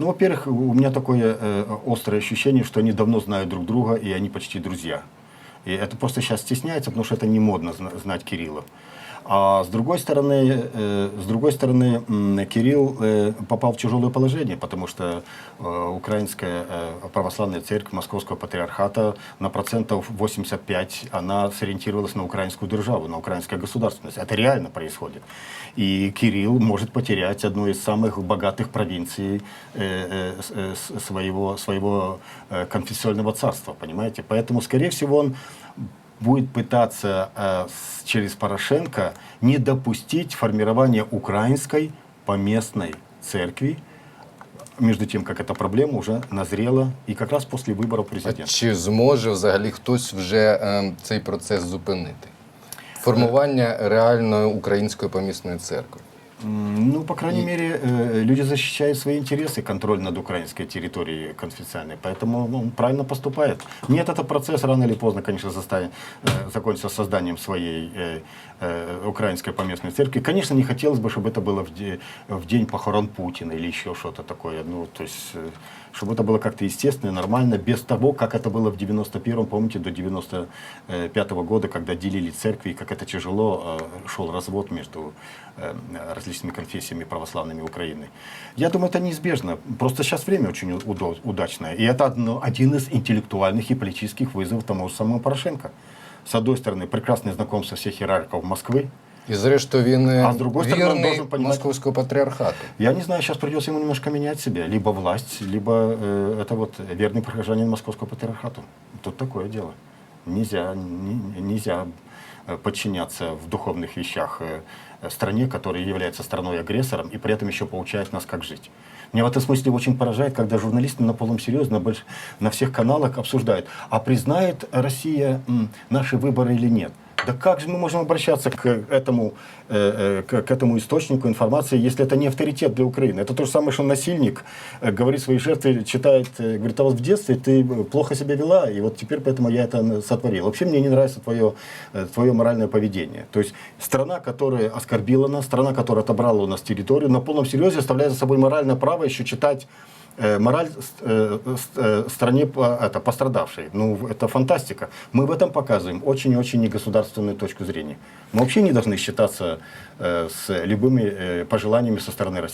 Ну, во-первых, у меня такое э, острое ощущение, что они давно знают друг друга, и они почти друзья. И это просто сейчас стесняется, потому что это не модно зна- знать Кирилла. А с другой стороны, э, с другой стороны, м, Кирилл э, попал в тяжелое положение, потому что э, украинская э, православная церковь Московского патриархата на процентов 85 она сориентировалась на украинскую державу, на украинскую государственность. Это реально происходит. И Кирилл может потерять одну из самых богатых провинций э, э, э, своего, своего э, конфессионного царства, понимаете? Поэтому, скорее всего, он будет пытаться э, с- через Порошенко не допустить формирования украинской поместной церкви, между тем, как эта проблема уже назрела и как раз после выборов А президента. чи зможе взагалі хтось вже е, цей процес зупинити? Формування реальної української помісної церкви. Ну, по крайней мере, э, люди защищают свои интересы, контроль над украинской территорией конфессиональной, поэтому ну, он правильно поступает. Нет, этот процесс рано или поздно, конечно, заставит, э, закончится созданием своей э, э, украинской поместной церкви. Конечно, не хотелось бы, чтобы это было в, де- в день похорон Путина или еще что-то такое. Ну, то есть, э, чтобы это было как-то естественно, нормально, без того, как это было в 91-м, помните, до 95-го года, когда делили церкви, и как это тяжело э, шел развод между э, различными конфессиями православными Украины. Я думаю, это неизбежно. Просто сейчас время очень удачное. И это одно- один из интеллектуальных и политических вызовов тому самому Порошенко. С одной стороны, прекрасное знакомство всех иерархов Москвы. І зрештою він е, А з другої сторони, він вірний должен понимати- московського патріархату. Я не знаю, сейчас придется ему немножко менять себя. Либо власть, либо э, это вот верный прихожанин Московского патриархату. Тут такое дело. Нельзя, не- нельзя э, подчиняться в духовных вещах э, э, стране, которая является страной-агрессором и при этом еще получает нас, как жить. Меня в этом смысле очень поражает, когда журналисты на полном серьезе, на, больш- на всех каналах обсуждают, а признает Россия м, наши выборы или нет. Да как же мы можем обращаться к этому, э, э, к, этому источнику информации, если это не авторитет для Украины? Это то же самое, что насильник э, говорит своей жертве, читает, э, говорит, а вот в детстве ты плохо себя вела, и вот теперь поэтому я это сотворил. Вообще мне не нравится твое, твое моральное поведение. То есть страна, которая оскорбила нас, страна, которая отобрала у нас территорию, на полном серьезе оставляет за собой моральное право еще читать мораль э, э, стране это, пострадавшей. Ну, это фантастика. Мы в этом показываем очень и очень негосударственную точку зрения. Мы вообще не должны считаться э, с любыми э, пожеланиями со стороны России.